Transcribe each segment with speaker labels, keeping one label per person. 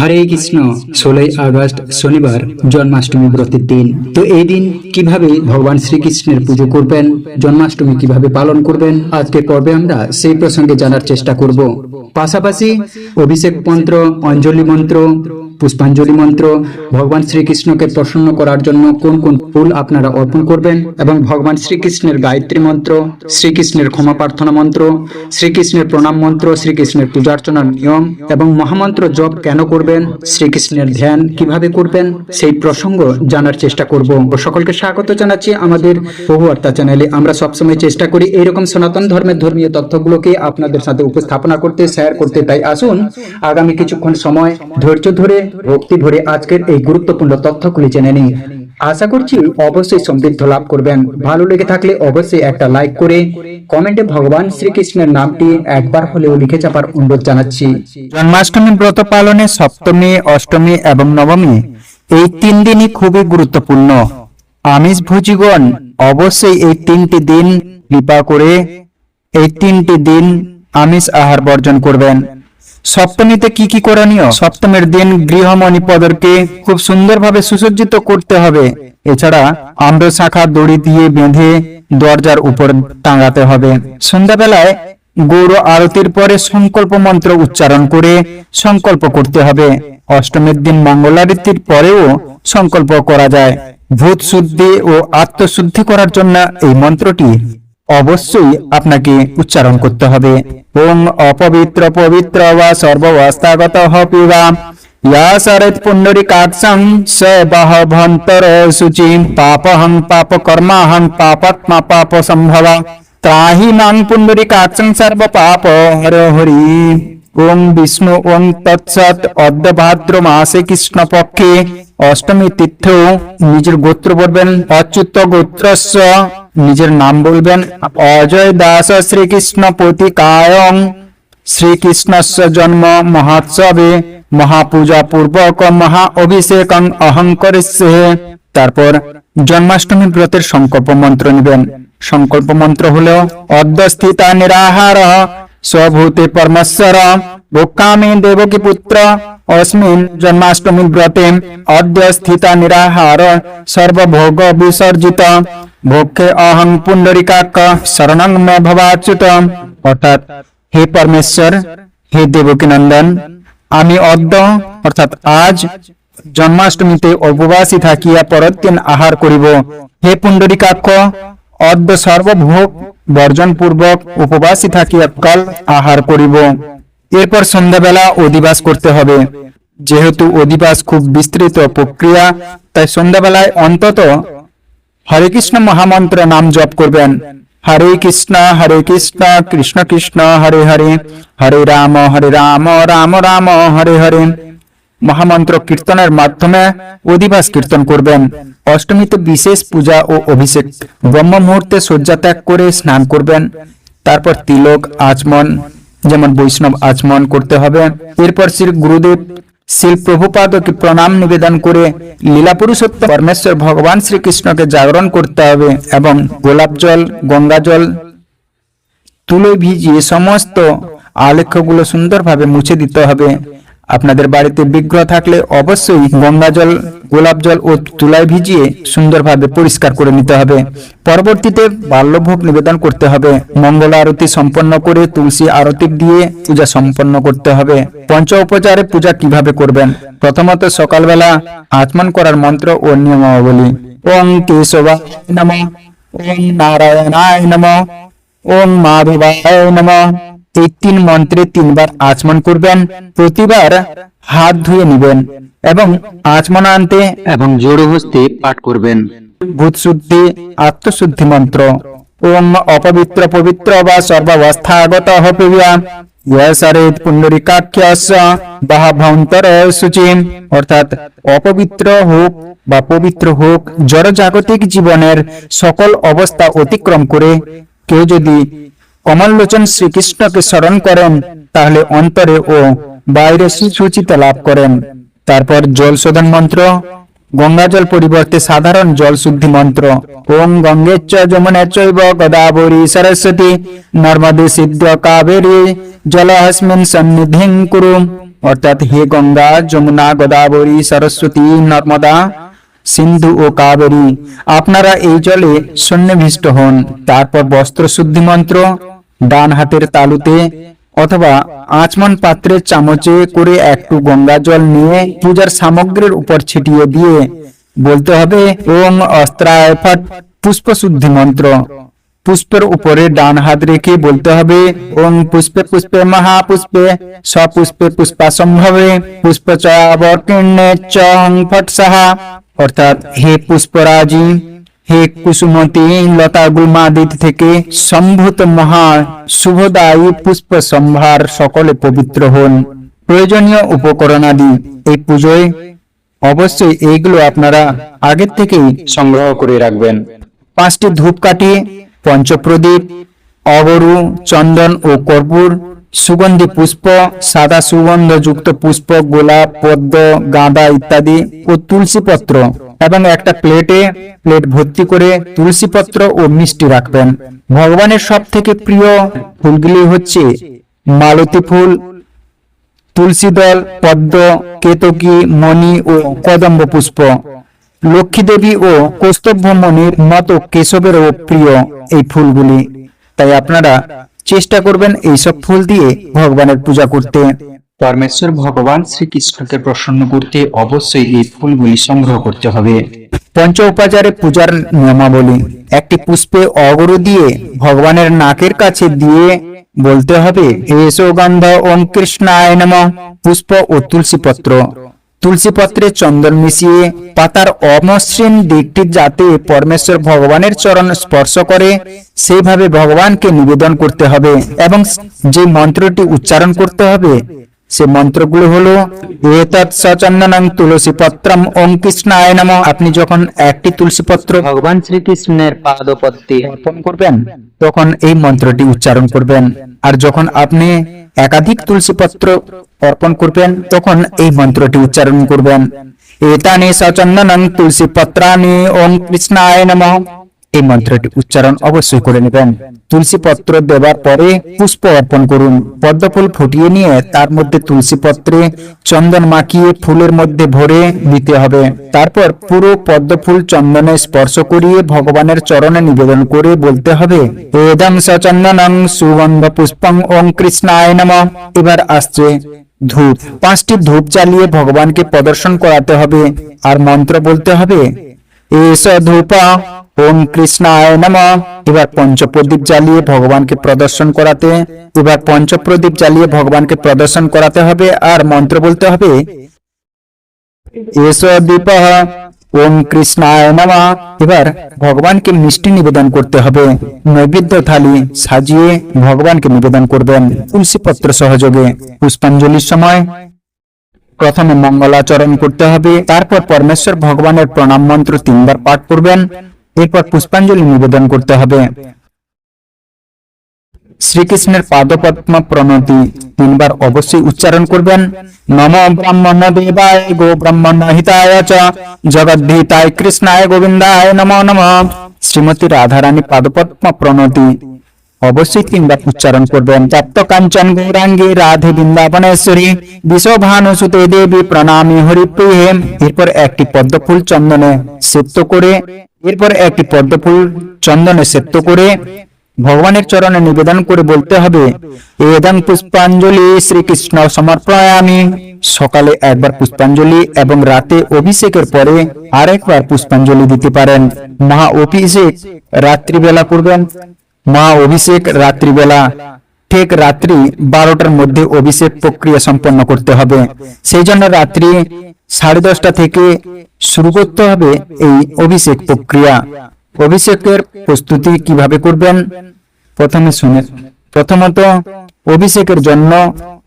Speaker 1: হরে কৃষ্ণ ষোলোই আগস্ট শনিবার জন্মাষ্টমী ব্রতের দিন তো এই দিন কিভাবে ভগবান শ্রীকৃষ্ণের পুজো করবেন জন্মাষ্টমী কিভাবে পালন করবেন আজকে পর্বে আমরা সেই প্রসঙ্গে জানার চেষ্টা করব পাশাপাশি অভিষেক মন্ত্র অঞ্জলি মন্ত্র পুষ্পাঞ্জলি মন্ত্র ভগবান শ্রীকৃষ্ণকে প্রসন্ন করার জন্য কোন কোন ফুল আপনারা অর্পণ করবেন এবং ভগবান শ্রীকৃষ্ণের গায়ত্রী মন্ত্র শ্রীকৃষ্ণের ক্ষমা প্রার্থনা মন্ত্র শ্রীকৃষ্ণের প্রণাম মন্ত্র শ্রীকৃষ্ণের পূজার্চনার নিয়ম এবং মহামন্ত্র জপ কেন করবেন শ্রীকৃষ্ণের ধ্যান কিভাবে করবেন সেই প্রসঙ্গ জানার চেষ্টা করব সকলকে স্বাগত জানাচ্ছি আমাদের বহুবার্তা চ্যানেলে আমরা সবসময় চেষ্টা করি এইরকম সনাতন ধর্মের ধর্মীয় তথ্যগুলোকে আপনাদের সাথে উপস্থাপনা করতে শেয়ার করতে তাই আসুন আগামী কিছুক্ষণ সময় ধৈর্য ধরে ভক্তি ভরে আজকের এই গুরুত্বপূর্ণ তথ্যগুলি জেনে নিন আশা করছি অবশ্যই সমৃদ্ধ লাভ করবেন ভালো লেগে থাকলে অবশ্যই একটা লাইক করে কমেন্টে ভগবান শ্রীকৃষ্ণের নামটি একবার হলেও লিখে চাপার অনুরোধ জানাচ্ছি
Speaker 2: জন্মাষ্টমী ব্রত পালনে সপ্তমী অষ্টমী এবং নবমী এই তিন দিনই খুবই গুরুত্বপূর্ণ আমিষ ভোজিগণ অবশ্যই এই তিনটি দিন কৃপা করে এই তিনটি দিন আমিষ আহার বর্জন করবেন সপ্তমীতে কি কি করণীয় সপ্তমের দিন গৃহমণি পদরকে খুব সুন্দরভাবে সুসজ্জিত করতে হবে এছাড়া আম্র শাখা দড়ি দিয়ে বেঁধে দরজার উপর টাঙাতে হবে সন্ধ্যাবেলায় গৌর আরতির পরে সংকল্প মন্ত্র উচ্চারণ করে সংকল্প করতে হবে অষ্টমীর দিন মঙ্গলারতির পরেও সংকল্প করা যায় ভূত শুদ্ধি ও আত্মশুদ্ধি করার জন্য এই মন্ত্রটি অবশ্যই আপনাকে উচ্চারণ করতে হবে ওং অপবিত্র পবিত্র বা সর্ববস্থাগত পিবা ইয়া সরেত পুণ্ডরিকাক্ষং পাপহং পাপ কর্মাহং পাপ সম্ভব त्राहि मां पुण्डरीकाक्षं सर्व पाप हर हरि ওং বিষ্ণু ওং তৎসৎ অদ্য মাসে কৃষ্ণপক্ষে অষ্টমী তীর্থ নিজের গোত্র বলবেন অচ্যুত গোত্রস্য নিজের নাম বলবেন অজয় দাস শ্রীকৃষ্ণ পতিকায়ং শ্রীকৃষ্ণস্য জন্ম মহোৎসবে মহাপূজা পূর্বক মহা অভিষেক অহং তারপর জন্মাষ্টমী ব্রতের সংকল্প মন্ত্র নেবেন সংকল্প মন্ত্র হল অদ্যস্থিতা নিরাহার স্বভূতে পরমেশ্বর ভোক্কামে দেবকী পুত্র অস্মিন জন্মাষ্টমী ব্রতে অদ্যস্থিতা নিরাহার সর্বভোগ বিসর্জিত ভোক্ষে অহং পুণ্ডরিকাক্ষ শরণং মে ভবাচ্যুত অর্থাৎ হে পরমেশ্বর হে দেবকীনন্দন আমি অদ্য অর্থাৎ আজ জন্মাষ্টমীতে উপবাসী থাকিয়া পরদিন আহার করিব হে পুণ্ডরিকাক্ষ অদ্য সর্বভোগ বর্জনপূর্বক উপবাসী থাকিয়া কাল আহার করিব এরপর সন্ধ্যাবেলা অধিবাস করতে হবে যেহেতু অধিবাস খুব বিস্তৃত প্রক্রিয়া তাই সন্ধ্যাবেলায় অন্তত হরে কৃষ্ণ মহামন্ত্র নাম জপ করবেন হরে কৃষ্ণ হরে কৃষ্ণ কৃষ্ণ কৃষ্ণ হরে হরে হরে রাম হরে রাম রাম রাম হরে হরে মহামন্ত্র কীর্তনের মাধ্যমে অধিবাস কীর্তন করবেন অষ্টমীতে বিশেষ পূজা ও অভিষেক ব্রহ্ম মুহূর্তে শয্যা ত্যাগ করে স্নান করবেন তারপর তিলক আচমন যেমন বৈষ্ণব আচমন করতে হবে এরপর শ্রী গুরুদেব শিল প্রভুপাদকে প্রণাম নিবেদন করে লীলা পুরুষত্ব পরমেশ্বর ভগবান শ্রীকৃষ্ণকে জাগরণ করতে হবে এবং গোলাপ জল গঙ্গা জল তুলে ভিজিয়ে সমস্ত আলেখ্যগুলো সুন্দরভাবে মুছে দিতে হবে আপনাদের বাড়িতে বিগ্রহ থাকলে অবশ্যই গঙ্গা জল গোলাপ জল ও তুলায় ভিজিয়ে সুন্দরভাবে পরিষ্কার করে নিতে হবে পরবর্তীতে বাল্যভোগ নিবেদন করতে হবে মঙ্গল আরতি সম্পন্ন করে তুলসী আরতি দিয়ে পূজা সম্পন্ন করতে হবে পঞ্চ উপচারে পূজা কিভাবে করবেন প্রথমত সকালবেলা আচমন করার মন্ত্র ও নিয়মাবলী ওং কেশবা নম ওং নারায়ণায় নম ওং মাধবায় নম এই তিন মন্ত্রে তিনবার আচমন করবেন প্রতিবার হাত ধুয়ে নেবেন এবং আচমন আনতে এবং জোড়ো হস্তে পাঠ করবেন ভূতশুদ্ধি আত্মশুদ্ধি মন্ত্র ওম অপবিত্র পবিত্র বা সর্বাবস্থা সর্বাবস্থাগত হপিয়া ইয়সারিত পুণ্ডরিকাক্ষস বাহাভ্যন্তর সূচি অর্থাৎ অপবিত্র হোক বা পবিত্র হোক জড়জাগতিক জীবনের সকল অবস্থা অতিক্রম করে কেউ যদি কমললোচন শ্রীকৃষ্ণকে স্মরণ করেন তাহলে অন্তরে ও বাইরে সুচিতা লাভ করেন তারপর জল শোধন মন্ত্র গঙ্গা জল পরিবর্তে সাধারণ জল শুদ্ধি মন্ত্র ওম গঙ্গেচ্চ যমুনে চৈব গদাবরী সরস্বতী নর্মদে সিদ্ধ কাবেরী জলহস্মিন সন্নিধিং কুরু অর্থাৎ হে গঙ্গা যমুনা গোদাবরী সরস্বতী নর্মদা সিন্ধু ও কাবেরী আপনারা এই জলে সন্নিবিষ্ট হন তারপর বস্ত্র শুদ্ধি মন্ত্র ডান হাতের তালুতে অথবা আঁচমন পাত্রের চামচে করে একটু গঙ্গা জল নিয়ে পূজার সামগ্রীর উপর ছিটিয়ে দিয়ে বলতে হবে ওং অস্ত্রায় পুষ্পশুদ্ধি মন্ত্র পুষ্পের উপরে ডান হাত রেখে বলতে হবে ওং পুষ্পে পুষ্পে মহাপুষ্পে সপুষ্পে পুষ্পা সম্ভবে পুষ্প চয়াবর্কিণ্যে চং ফট সাহা অর্থাৎ হে পুষ্পরাজি হে কুসুমতি লতা গুলমাদিত থেকে সম্ভূত মহা শুভদায়ী পুষ্প সম্ভার সকলে পবিত্র হন প্রয়োজনীয় উপকরণাদি এই পুজোয় অবশ্যই এইগুলো আপনারা আগের থেকেই সংগ্রহ করে রাখবেন পাঁচটি ধূপকাঠি পঞ্চপ্রদীপ অগরু চন্দন ও কর্পূর সুগন্ধি পুষ্প সাদা সুগন্ধযুক্ত পুষ্প গোলাপ পদ্ম গাঁদা ইত্যাদি ও তুলসী পত্র এবং একটা প্লেটে প্লেট ভর্তি করে তুলসীপত্র ও মিষ্টি রাখবেন ভগবানের সব থেকে প্রিয় ফুলগুলি হচ্ছে মালতী ফুল তুলসী দল পদ্ম কেতকী মণি ও কদম্ব পুষ্প লক্ষ্মী দেবী ও কৌস্তভ মণির মতো কেশবেরও প্রিয় এই ফুলগুলি তাই আপনারা চেষ্টা করবেন এইসব ফুল দিয়ে ভগবানের পূজা করতে পরমেশ্বর ভগবান শ্রীকৃষ্ণকে প্রসন্ন করতে অবশ্যই এই ফুলগুলি সংগ্রহ করতে হবে পঞ্চ উপাচারে পূজার নিয়মাবলী একটি পুষ্পে অগরু দিয়ে ভগবানের নাকের কাছে দিয়ে বলতে হবে এসো গন্ধ ওম নম পুষ্প ও তুলসী পত্র তুলসী পত্রে চন্দন মিশিয়ে পাতার অমসৃণ দিকটি যাতে পরমেশ্বর ভগবানের চরণ স্পর্শ করে সেইভাবে ভগবানকে নিবেদন করতে হবে এবং যে মন্ত্রটি উচ্চারণ করতে হবে সে মন্ত্রগুলো হলো সচন্দনং তুলসী পত্রম ওম কৃষ্ণায় নম আপনি যখন একটি তুলসী পত্র ভগবান শ্রীকৃষ্ণের পাদপত্তি অর্পণ করবেন তখন এই মন্ত্রটি উচ্চারণ করবেন আর যখন আপনি একাধিক তুলসী পত্র অর্পণ করবেন তখন এই মন্ত্রটি উচ্চারণ করবেন এতানি সচন্দনং তুলসী পত্রানি ওম কৃষ্ণ আয় নম এই মন্ত্রটি উচ্চারণ অবশ্যই করে নেবেন তুলসী পত্র দেবার পরে পুষ্প অর্পণ করুন পদ্মফুল ফুটিয়ে নিয়ে তার মধ্যে তুলসী পত্রে চন্দন মাখিয়ে ফুলের মধ্যে ভরে দিতে হবে তারপর পুরো পদ্মফুল চন্দনে স্পর্শ করিয়ে ভগবানের চরণে নিবেদন করে বলতে হবে এদম সচন্দনং সুগন্ধ পুষ্পং ওং কৃষ্ণায় নম এবার আসছে ধূপ পাঁচটি ধূপ চালিয়ে ভগবানকে প্রদর্শন করাতে হবে আর মন্ত্র বলতে হবে এস ধূপা ওম কৃষ্ণায় নম এবার পঞ্চপ্রদীপ জ্বালিয়ে ভগবানকে প্রদর্শন করাতে এবার পঞ্চপ্রদীপ জ্বালিয়ে ভগবানকে প্রদর্শন করাতে হবে আর মন্ত্র বলতে হবে এস দীপ ওম কৃষ্ণায় এবার ভগবানকে মিষ্টি নিবেদন করতে হবে নৈবেদ্য থালি সাজিয়ে ভগবানকে নিবেদন করবেন তুলসী পত্র সহযোগে পুষ্পাঞ্জলির সময় প্রথমে মঙ্গলাচরণ করতে হবে তারপর পরমেশ্বর ভগবানের প্রণাম মন্ত্র তিনবার পাঠ করবেন এরপর পুষ্পাঞ্জলি নিবেদন করতে হবে শ্রীকৃষ্ণের পাদপদ্ম প্রণতি তিনবার অবশ্যই উচ্চারণ করবেন নম ব্রাহ্মণ দেবায় গো ব্রাহ্মণ হিতায় চ জগদ্ধিতায় কৃষ্ণায় গোবিন্দায় নম নম শ্রীমতী রাধারানী পাদপদ্ম প্রণতি অবশ্যই তিনবার উচ্চারণ করবেন তপ্ত কাঞ্চন গৌরাঙ্গী রাধে বৃন্দাবনেশ্বরী বিশ্বভানুসুতে দেবী প্রণামী হরিপ্রিয়ে এরপর একটি পদ্মফুল চন্দনে সেদ্ধ করে এরপর একটি পদ্মফুল চন্দনে সেদ্ধ করে ভগবানের চরণে নিবেদন করে বলতে হবে এদান পুষ্পাঞ্জলি শ্রীকৃষ্ণ সমর্পয়ামি সকালে একবার পুষ্পাঞ্জলি এবং রাতে অভিষেকের পরে আরেকবার পুষ্পাঞ্জলি দিতে পারেন মহা অভিষেক রাত্রিবেলা করবেন মহা অভিষেক রাত্রিবেলা ঠিক রাত্রি বারোটার মধ্যে অভিষেক প্রক্রিয়া সম্পন্ন করতে হবে সেই জন্য রাত্রি সাড়ে দশটা থেকে শুরু করতে হবে এই অভিষেক প্রক্রিয়া অভিষেকের প্রস্তুতি কিভাবে করবেন প্রথমে শুনে প্রথমত অভিষেকের জন্য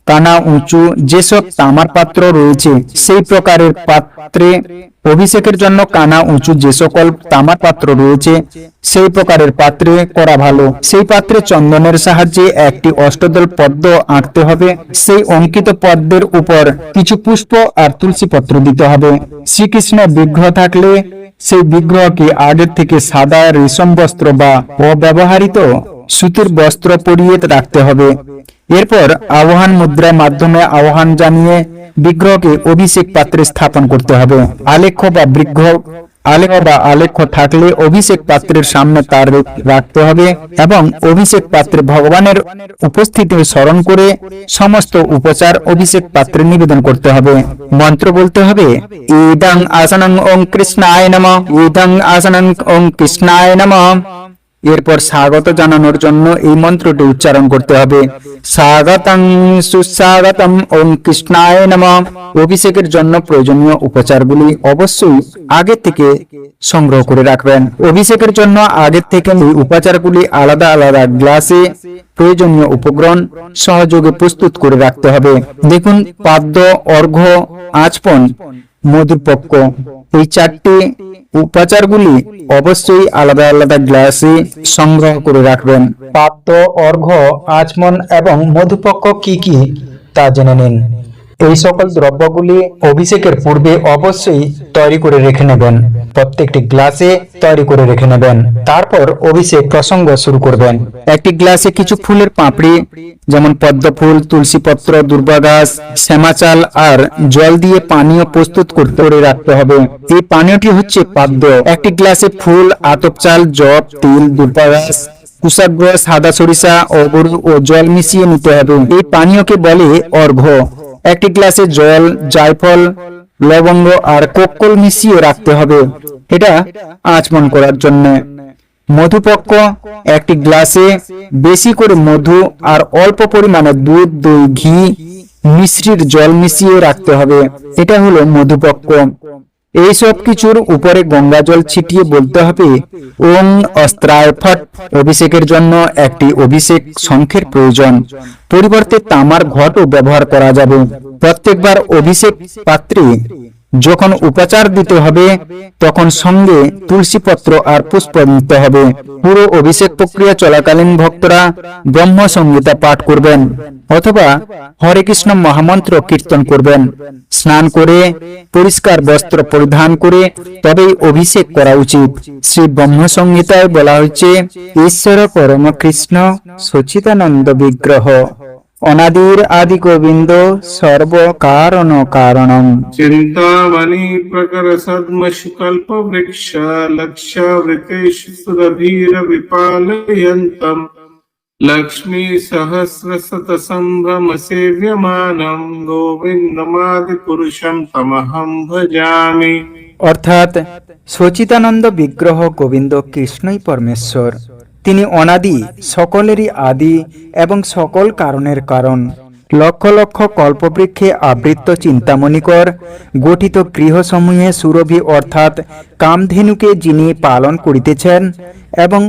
Speaker 2: কানা উঁচু যেসব তামার পাত্র রয়েছে সেই প্রকারের পাত্রে অভিষেকের জন্য কানা উঁচু যে সকল তামার পাত্র রয়েছে সেই প্রকারের পাত্রে করা ভালো সেই পাত্রে চন্দনের সাহায্যে একটি অষ্টদল পদ্ম আঁকতে হবে সেই অঙ্কিত পদ্মের উপর কিছু পুষ্প আর তুলসী পত্র দিতে হবে শ্রীকৃষ্ণ বিগ্রহ থাকলে সেই বিগ্রহকে আগের থেকে সাদা রেশম বস্ত্র বা অব্যবহারিত সুতির বস্ত্র পরিয়ে রাখতে হবে এরপর আহ্বান মুদ্রার মাধ্যমে আহ্বান জানিয়ে বিগ্রহকে অভিষেক পাত্রে স্থাপন করতে হবে আলেখ্য বা বৃক্ষ আলেখ বা আলেখ্য থাকলে অভিষেক পাত্রের সামনে তার রাখতে হবে এবং অভিষেক পাত্রে ভগবানের উপস্থিতি স্মরণ করে সমস্ত উপচার অভিষেক পাত্রে নিবেদন করতে হবে মন্ত্র বলতে হবে ইদং আসনং ওং কৃষ্ণায় নম ইদং আসনং ওং কৃষ্ণায় নম এরপর স্বাগত জানানোর জন্য এই মন্ত্রটি উচ্চারণ করতে হবে স্বাগতম সুস্বাগতম ওম কৃষ্ণায় নম অভিষেকের জন্য প্রয়োজনীয় উপচারগুলি অবশ্যই আগে থেকে সংগ্রহ করে রাখবেন অভিষেকের জন্য আগের থেকে এই উপচারগুলি আলাদা আলাদা গ্লাসে প্রয়োজনীয় উপকরণ সহযোগে প্রস্তুত করে রাখতে হবে দেখুন পাদ্য অর্ঘ্য আচপন মধুপক্ষ এই চারটি উপাচারগুলি অবশ্যই আলাদা আলাদা গ্লাসে সংগ্রহ করে রাখবেন প্রাপ্ত অর্ঘ্য আচমন এবং মধুপক্ষ কি কি তা জেনে নিন এই সকল দ্রব্যগুলি অভিষেকের পূর্বে অবশ্যই তৈরি করে রেখে নেবেন প্রত্যেকটি গ্লাসে তৈরি করে রেখে নেবেন তারপর অভিষেক প্রসঙ্গ শুরু করবেন একটি গ্লাসে কিছু ফুলের পাপড়ি যেমন পদ্ম ফুল তুলসী পত্র দুর্বা গাছ শ্যামাচাল আর জল দিয়ে পানীয় প্রস্তুত করে রাখতে হবে এই পানীয়টি হচ্ছে পাদ্য একটি গ্লাসে ফুল আতপ চাল জব তিল দুর্বা গাছ কুষাগ্র সাদা সরিষা অগরু ও জল মিশিয়ে নিতে হবে এই পানীয়কে বলে অর্ঘ একটি গ্লাসে জল জায়ফল লবঙ্গ আর কোকল মিশিয়ে রাখতে হবে এটা আচমন করার জন্য মধুপক্ষ একটি গ্লাসে বেশি করে মধু আর অল্প পরিমাণে দুধ দই ঘি মিশ্রির জল মিশিয়ে রাখতে হবে এটা হলো মধুপক্ষ এই সব কিছুর উপরে গঙ্গা জল ছিটিয়ে বলতে হবে ওম অস্ত্রায় ফট অভিষেকের জন্য একটি অভিষেক শঙ্খের প্রয়োজন পরিবর্তে তামার ঘটও ব্যবহার করা যাবে প্রত্যেকবার অভিষেক পাত্রে যখন উপাচার দিতে হবে তখন সঙ্গে তুলসীপত্র আর পুষ্প নিতে হবে পুরো অভিষেক প্রক্রিয়া চলাকালীন ভক্তরা ব্রহ্ম সংহিতা পাঠ করবেন অথবা হরে কৃষ্ণ মহামন্ত্র কীর্তন করবেন স্নান করে পরিষ্কার বস্ত্র পরিধান করে তবেই অভিষেক করা উচিত শ্রী ব্রহ্ম সংহিতায় বলা হয়েছে ঈশ্বর পরম কৃষ্ণ সচিতানন্দ বিগ্রহ अनादिर आदि गोविंदो सर्व कारण कारण चिंतामणि प्रकर सद्म कल्प वृक्ष लक्ष्य वृतेश सुरभीर विपाल लक्ष्मी सहस्र सत संभ्रम सेव्यम गोविंद आदि पुरुषम तमहम भजामी अर्थात सचितानंद विग्रह गोविंद कृष्ण परमेश्वर তিনি অনাদি সকলেরই আদি এবং সকল কারণের কারণ লক্ষ লক্ষ কল্পবৃক্ষে আবৃত্ত চিন্তামণিকর গঠিত গৃহসমূহে সুরভি অর্থাৎ কামধেনুকে যিনি পালন করিতেছেন এবং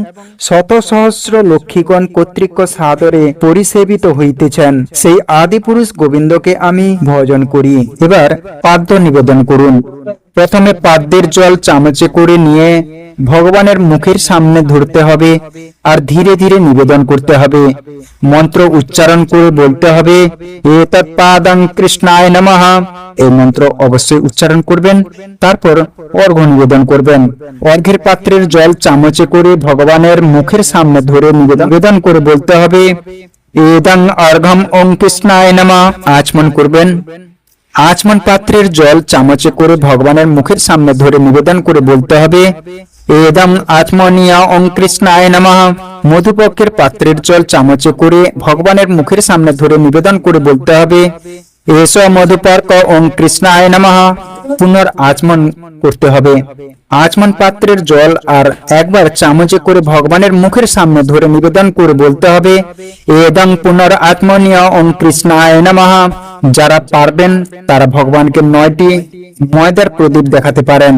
Speaker 2: শত সহস্র লক্ষ্মীগণ কর্তৃক সাদরে পরিসেবিত হইতেছেন সেই আদিপুরুষ গোবিন্দকে আমি ভজন করি এবার পাদ্য নিবেদন করুন প্রথমে পাদ্যের জল চামচে করে নিয়ে ভগবানের মুখের সামনে ধরতে হবে আর ধীরে ধীরে নিবেদন করতে হবে মন্ত্র উচ্চারণ করে বলতে হবে এ তৎপাদং কৃষ্ণায় নমঃ এই মন্ত্র অবশ্যই উচ্চারণ করবেন তারপর অর্ঘ নিবেদন করবেন অর্ঘের পাত্রের জল চামচে করে ভগবানের মুখের সামনে ধরে নিবেদন করে বলতে হবে এদং অর্ঘম ওম কৃষ্ণায় নমঃ আচমন করবেন আচমন পাত্রের জল চামচে করে ভগবানের মুখের সামনে ধরে নিবেদন করে বলতে হবে এদম আত্মনিয়া ওম কৃষ্ণায় নমঃ মধুপক্ষের পাত্রের জল চামচে করে ভগবানের মুখের সামনে ধরে নিবেদন করে বলতে হবে এসো মধুপর্ক ওম কৃষ্ণায় নমঃ পুনর আচমন করতে হবে আচমন পাত্রের জল আর একবার চামচে করে ভগবানের মুখের সামনে ধরে নিবেদন করে বলতে হবে এদং পুনর আত্মনীয় ওম কৃষ্ণায় নমঃ যারা পারবেন তারা ভগবানকে নয়টি ময়দার প্রদীপ দেখাতে পারেন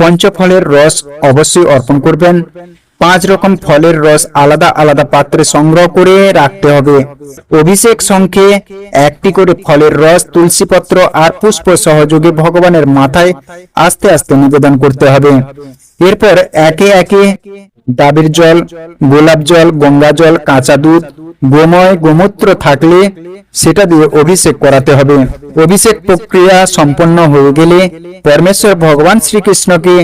Speaker 2: পঞ্চফলের রস অবশ্যই অর্পণ করবেন পাঁচ রকম ফলের রস আলাদা আলাদা পাত্রে সংগ্রহ করে রাখতে হবে অভিষেক সংখ্যে একটি করে ফলের রস তুলসীপত্র আর পুষ্প সহযোগে ভগবানের মাথায় আস্তে আস্তে নিবেদন করতে হবে এরপর একে একে দাবির জল গোলাপ জল গঙ্গা জল কাঁচা দুধ গোময় গোমূত্র থাকলে সেটা দিয়ে অভিষেক করাতে হবে অভিষেক প্রক্রিয়া সম্পন্ন হয়ে গেলে পরমেশ্বর ভগবান শ্রীকৃষ্ণকে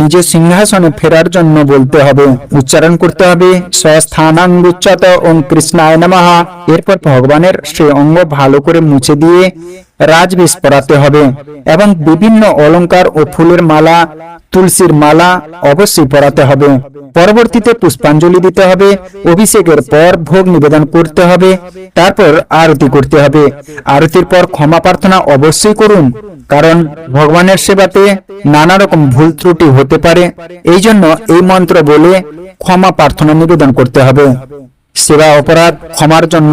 Speaker 2: নিজের সিংহাসনে ফেরার জন্য বলতে হবে উচ্চারণ করতে হবে স্বস্থানাঙ্গুচ্ছত ওম কৃষ্ণায় নমঃ এরপর ভগবানের সে অঙ্গ ভালো করে মুছে দিয়ে রাজবেশ পরাতে হবে এবং বিভিন্ন অলঙ্কার ও ফুলের মালা তুলসীর মালা অবশ্যই পরাতে হবে পরবর্তীতে পুষ্পাঞ্জলি দিতে হবে অভিষেকের পর ভোগ নিবেদন করতে হবে তারপর আরতি করতে হবে আরতির পর ক্ষমা প্রার্থনা অবশ্যই করুন কারণ ভগবানের সেবাতে নানা রকম ভুল ত্রুটি হতে পারে এই জন্য এই মন্ত্র বলে ক্ষমা প্রার্থনা নিবেদন করতে হবে সেবা অপরাধ ক্ষমার জন্য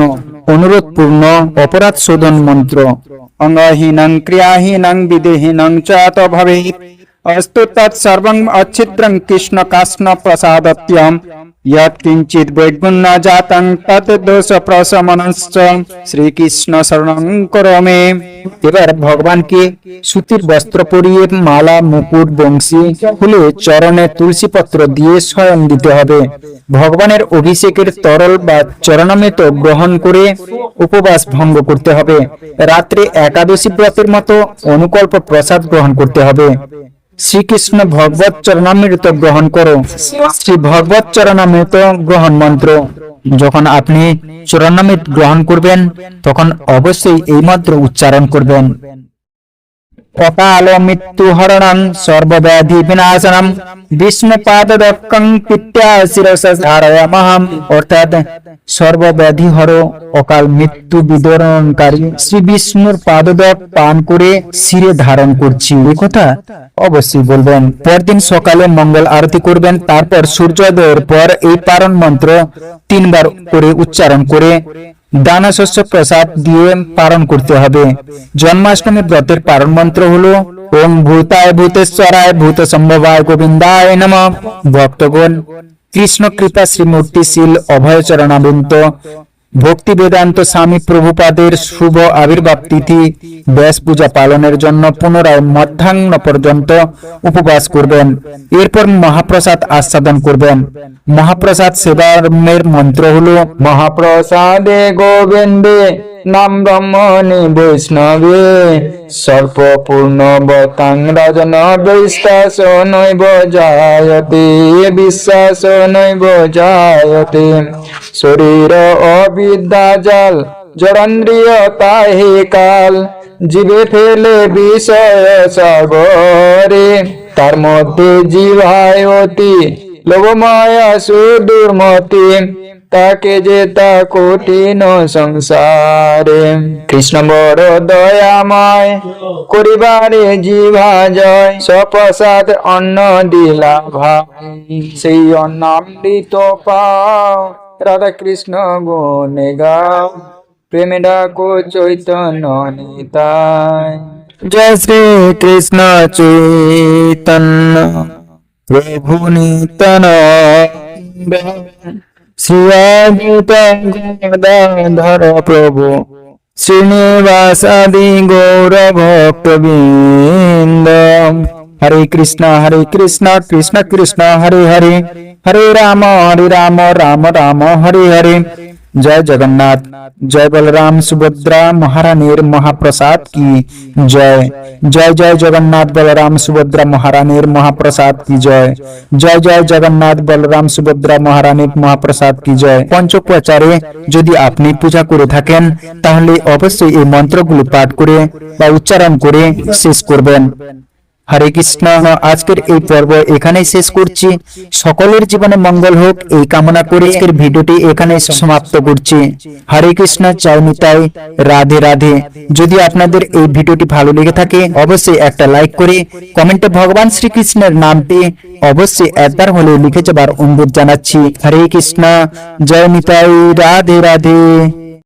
Speaker 2: অনুরোধপূর্ণ অপরাধ শোধন মন্ত্র अंगहीन क्रियाहीन विधिहीनं च तो भवेत् अस्तु तत्सर्वम् अच्छिद्रं प्रसादत्यम यत्किञ्चित् वैगुण्य जातं तत् दोषप्रशमनश्च শ্রীকৃষ্ণ শরণং করমে এবার ভগবানকে সুতির বস্ত্র পরিয়ে মালা মুকুট বংশী খুলে চরণে তুলসী পত্র দিয়ে স্বয়ং দিতে হবে ভগবানের অভিষেকের তরল বা চরণামৃত গ্রহণ করে উপবাস ভঙ্গ করতে হবে রাত্রে একাদশী ব্রতের মতো অনুকল্প প্রসাদ গ্রহণ করতে হবে শ্রীকৃষ্ণ ভগবত চরণামৃত গ্রহণ করো শ্রী ভগবত চরণামৃত গ্রহণ মন্ত্র যখন আপনি চরণামৃত গ্রহণ করবেন তখন অবশ্যই এই মন্ত্র উচ্চারণ করবেন অকাল মৃত্যু হরণম সর্বব্যাধি বিনাশনম বিষ্ণুপাদদক্কং পিত্যা শিরসা ধারয়ামহম অর্থাৎ সর্বব্যাধি হর অকাল মৃত্যু বিদরণকারী শ্রী বিষ্ণুর পাদদক পান করে শিরে ধারণ করছি এই কথা অবশ্যই বলবেন পরদিন সকালে মঙ্গল আরতি করবেন তারপর সূর্যোদয়ের পর এই পারণ মন্ত্র তিনবার করে উচ্চারণ করে দানাশস্য প্রসাদ দিয়ে পালন করতে হবে জন্মাষ্টমী ব্রতের পালন মন্ত্র হলো ওম ভূতায় ভূতেশ্বরায় ভূত সম্ভবায় গোবিন্দায় নম ভক্তগণ কৃষ্ণ কৃপা শ্রীমূর্তিশীল অভয়চরণাবৃন্ত ভক্তি বেদান্ত স্বামী প্রভুপাদের শুভ আবির্ভাব তিথি ব্যাস পূজা পালনের জন্য পুনরায় মধ্যাহ্ন পর্যন্ত উপবাস করবেন এরপর মহাপ্রসাদ আস্বাদন করবেন মহাপ্রসাদ সেবার মন্ত্র হল মহাপ্রসাদে গোবিন্দে নাম ব্রহ্মণি বৈষ্ণবে সর্বপূর্ণ বতাং রাজন বিশ্বাস নৈব জায়তে বিশ্বাস নৈব জায়তে শরীর অবিদ্যা জাল জড়ন্দ্রিয় তাহে কাল জীবে ফেলে বিষয় সাগরে তার মধ্যে জিভায় অতি লোভময় সুদুর্মতি তাকে যেতা কঠিন সংসারে কৃষ্ণ বড় দয়াময় করিবারে জীবা জয় সপ্রসাদ অন্ন দিলা ভাই সেই অন্নামৃত পাও রাধা কৃষ্ণ গুণে গাও প্রেমে ডাকো চৈতন্য নিতাই জয় শ্রী কৃষ্ণ চৈতন্য প্রভু নিতন শ্রীয়দিত গদাধর প্রভু শ্রীনিবাসাদি গৌরভক্তবৃন্দ হরে কৃষ্ণ হরে কৃষ্ণ কৃষ্ণ কৃষ্ণ হরে হরে হরে রাম হরে রাম রাম রাম হরে হরে জয় জগন্নাথ জয় বলরাম সুভদ্রা মহারানীর মহাপ্রসাদ কি জয় জয় জয় জগন্নাথ বলরাম সুভদ্রা মহারানীর মহাপ্রসাদ কি জয় জয় জয় জগন্নাথ বলরাম সুভদ্রা মহারানীর মহাপ্রসাদ কি জয় পঞ্চকোয়াচারে যদি আপনি পূজা করে থাকেন তাহলে অবশ্যই এই মন্ত্রগুলো পাঠ করে বা উচ্চারণ করে শেষ করবেন হরে কৃষ্ণ আজকের এই পর্ব এখানেই শেষ করছি সকলের জীবনে মঙ্গল হোক এই কামনা করে আজকের ভিডিওটি এখানে সমাপ্ত করছি হরে কৃষ্ণ নিতাই রাধে রাধে যদি আপনাদের এই ভিডিওটি ভালো লেগে থাকে অবশ্যই একটা লাইক করে কমেন্টে ভগবান শ্রীকৃষ্ণের নামটি অবশ্যই একবার হলে লিখে যাবার অনুরোধ জানাচ্ছি হরে কৃষ্ণ জয় নিতাই রাধে রাধে